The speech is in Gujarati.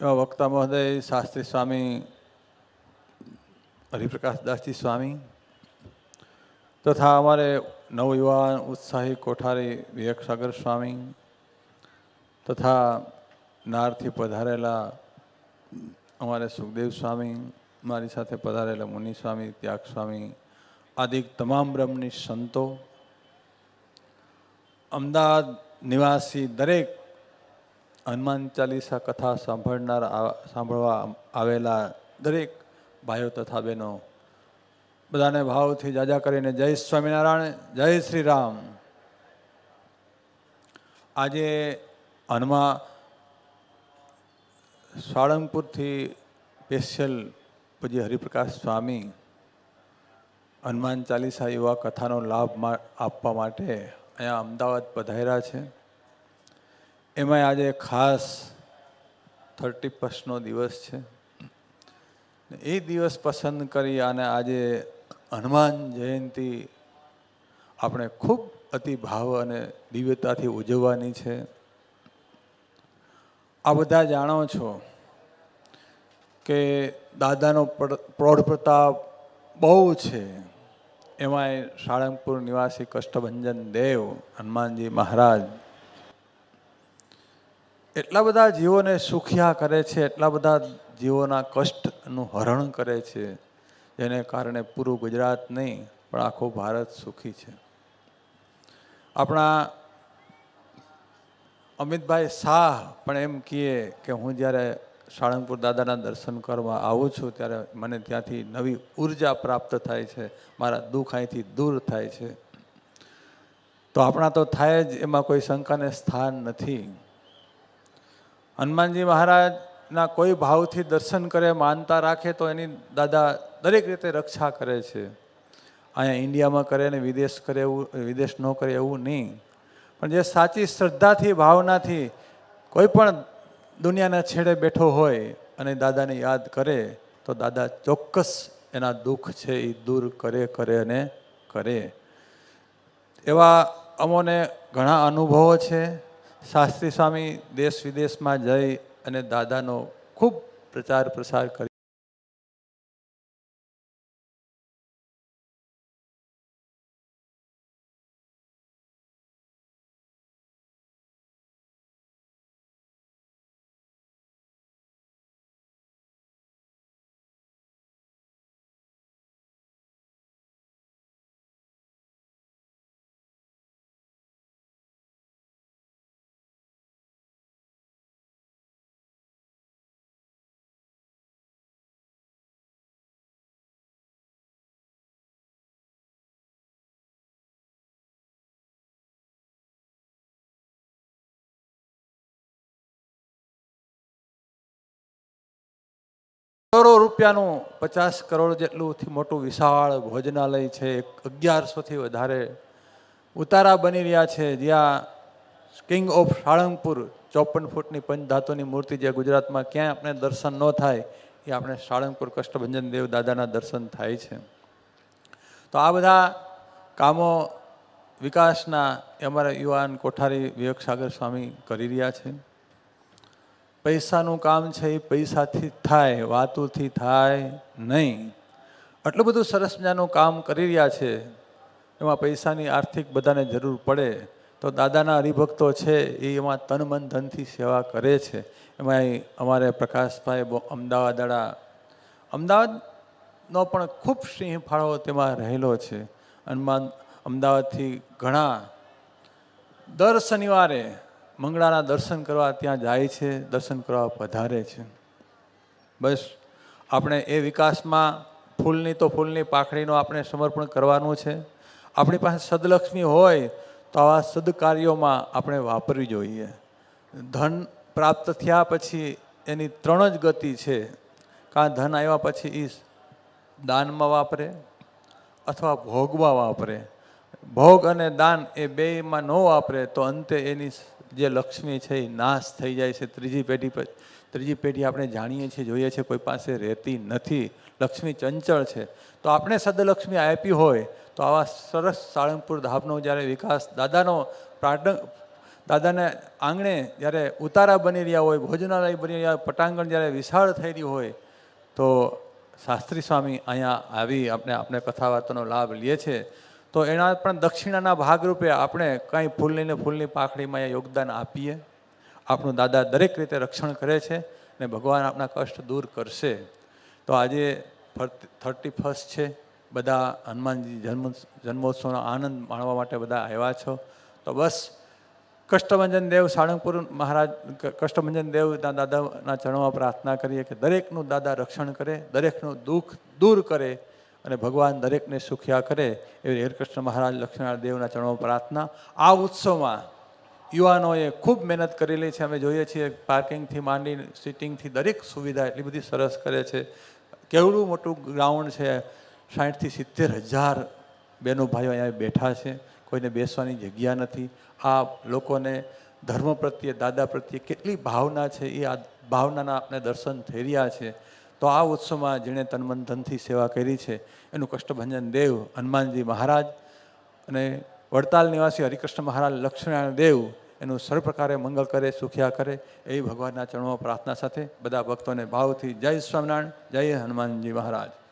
એવા વક્તા મહોદય, શાસ્ત્રી સ્વામી હરિપ્રકાશદાસજી સ્વામી તથા અમારે નવયુવાન ઉત્સાહી કોઠારી વિવેકસાગર સ્વામી તથા નારથી પધારેલા અમારે સુખદેવ સ્વામી, મારી સાથે પધારેલા મુનિ સ્વામી, ત્યાગ સ્વામી, આદિ તમામ બ્રહ્મની સંતો, અમદાવાદ નિવાસી દરેક હનુમાન ચાલીસા કથા સાંભળનાર સાંભળવા આવેલા દરેક ભાઈઓ તથા બહેનો, બધાને ભાવથી જાજા કરીને જય સ્વામિનારાયણ, જય શ્રી રામ આજે હનુમા સાળંગપુરથી સ્પેશિયલ પૂજ્ય હરિપ્રકાશ સ્વામી હનુમાન ચાલીસા યુવા કથાનો લાભ આપવા માટે અહીંયા અમદાવાદ પધાર્યા છે. એમાં આજે ખાસ થર્ટી ફર્સ્ટનો દિવસ છે. એ દિવસ પસંદ કરી અને આજે હનુમાન જયંતિ આપણે ખૂબ અતિ ભાવ અને દિવ્યતાથી ઉજવવાની છે. આ બધા જાણો છો કે દાદાનો પ્રૌઢ પ્રતાપ બહુ છે. એમાંય સાળંગપુર નિવાસી કષ્ટભંજન દેવ હનુમાનજી મહારાજ એટલા બધા જીવોને સુખિયા કરે છે, એટલા બધા જીવોના કષ્ટનું હરણ કરે છે, જેને કારણે પૂરું ગુજરાત નહીં, પણ આખું ભારત સુખી છે. આપણા અમિતભાઈ શાહ પણ એમ કહે કે હું જ્યારે સાળંગપુર દાદાના દર્શન કરવા આવું છું, ત્યારે મને ત્યાંથી નવી ઊર્જા પ્રાપ્ત થાય છે, મારા દુઃખ અહીંથી દૂર થાય છે. તો આપણા તો થાય જ એમાં કોઈ શંકાને સ્થાન નથી. હનુમાનજી મહારાજના કોઈ ભાવથી દર્શન કરે, માનતા રાખે, તો એની દાદા દરેક રીતે રક્ષા કરે છે. અહીંયા ઇન્ડિયામાં કરે ને વિદેશ કરે એવું, વિદેશ ન કરે એવું નહીં. પણ જે સાચી શ્રદ્ધાથી, ભાવનાથી કોઈ પણ દુનિયાના છેડે બેઠો હોય અને દાદાને યાદ કરે, તો દાદા ચોક્કસ એના દુઃખ છે એ દૂર કરે કરે અને કરે. એવા અમોને ઘણા અનુભવો છે. શાસ્ત્રી સ્વામી દેશ વિદેશમાં જઈ અને દાદાનો ખૂબ પ્રચાર પ્રસાર કરી કરોડો રૂપિયાનું પચાસ કરોડ જેટલુંથી મોટું વિશાળ ભોજનાલય છે. અગિયારસોથી વધારે ઉતારા બની રહ્યા છે. જ્યાં કિંગ ઓફ સાળંગપુર ચોપન ફૂટની પંચધાતુની મૂર્તિ જે ગુજરાતમાં ક્યાંય આપણે દર્શન ન થાય, એ આપણે સાળંગપુર કષ્ટભંજન દેવ દાદાના દર્શન થાય છે. તો આ બધા કામો વિકાસના અમારા યુવાન કોઠારી વિવેક સાગર સ્વામી કરી રહ્યા છે. પૈસાનું કામ છે એ પૈસાથી થાય, વાતોથી થાય નહીં. આટલું બધું સરસ મજાનું કામ કરી રહ્યા છે, એમાં પૈસાની આર્થિક બધાને જરૂર પડે. તો દાદાના હરિભક્તો છે એ એમાં તન મન ધનથી સેવા કરે છે. એમાં અમારે પ્રકાશભાઈ બો- અમદાવાદવાળા, અમદાવાદનો પણ ખૂબ સિંહ ફાળો તેમાં રહેલો છે. હનુમાન અમદાવાદથી ઘણા, દર શનિવારે મંગળાના દર્શન કરવા ત્યાં જાય છે, દર્શન કરવા પધારે છે. બસ, આપણે એ વિકાસમાં ફૂલની તો ફૂલની પાખડીનું આપણે સમર્પણ કરવાનું છે. આપણી પાસે સદલક્ષ્મી હોય તો આવા સદકાર્યોમાં આપણે વાપરવી જોઈએ. ધન પ્રાપ્ત થયા પછી એની ત્રણ જ ગતિ છે. કાં ધન આવ્યા પછી એ દાનમાં વાપરે અથવા ભોગમાં વાપરે. ભોગ અને દાન એ બેમાં ન વાપરે તો અંતે એની જે લક્ષ્મી છે એ નાશ થઈ જાય છે ત્રીજી પેઢી પર. ત્રીજી પેઢી આપણે જાણીએ છીએ, જોઈએ છીએ, કોઈ પાસે રહેતી નથી. લક્ષ્મી ચંચળ છે. તો આપણે સદલક્ષ્મી આપી હોય, તો આવા સરસ સાળંગપુર ધામનો જ્યારે વિકાસ, દાદાનો પ્રાટંગ દાદાને આંગણે જ્યારે ઉતારા બની રહ્યા હોય, ભોજનાલય બની રહ્યા હોય, પટાંગણ જ્યારે વિશાળ થઈ રહ્યું હોય, તો શાસ્ત્રી સ્વામી અહીંયા આવી આપણે આપણે કથા વાર્તાનો લાભ લે છે. તો એના પણ દક્ષિણાના ભાગરૂપે આપણે કાંઈ ફૂલની ને ફૂલની પાખડીમાં એ યોગદાન આપીએ. આપણું દાદા દરેક રીતે રક્ષણ કરે છે ને ભગવાન આપણા કષ્ટ દૂર કરશે. તો આજે થર્ટી ફર્સ્ટ છે. બધા હનુમાનજી જન્મ, જન્મોત્સવનો આનંદ માણવા માટે બધા આવ્યા છો. તો બસ, કષ્ટભંજન દેવ સાળંગપુર મહારાજ કષ્ટભંજન દેવના દાદાના ચરણોમાં પ્રાર્થના કરીએ કે દરેકનું દાદા રક્ષણ કરે, દરેકનું દુઃખ દૂર કરે. અને ભગવાન દરેકને સુખ્યા કરે એવી હરિકૃષ્ણ મહારાજ લક્ષ્મણ દેવના ચરણો પ્રાર્થના. આ ઉત્સવમાં યુવાનોએ ખૂબ મહેનત કરેલી છે. અમે જોઈએ છીએ પાર્કિંગથી માંડી, સિટિંગથી દરેક સુવિધા એટલી બધી સરસ કરે છે. કેવડું મોટું ગ્રાઉન્ડ છે. સાઠથી સિત્તેર હજાર બહેનો ભાઈઓ અહીંયા બેઠા છે. કોઈને બેસવાની જગ્યા નથી. આ લોકોને ધર્મ પ્રત્યે, દાદા પ્રત્યે કેટલી ભાવના છે. એ આ ભાવનાના આપણે દર્શન થઈ રહ્યા છે. તો આ ઉત્સવમાં જેણે તનમન ધનથી સેવા કરી છે, એનું કષ્ટભંજન દેવ, હનુમાનજી મહારાજ અને વડતાલ નિવાસી હરિકૃષ્ણ મહારાજ લક્ષ્મણારાયણ દેવ, એનું સર્વ પ્રકારે મંગળ કરે, સુખ્યા કરે, એવી ભગવાનના ચરણોમાં પ્રાર્થના સાથે બધા ભક્તોને ભાવથી જય સ્વામિનારાયણ, જય હનુમાનજી મહારાજ.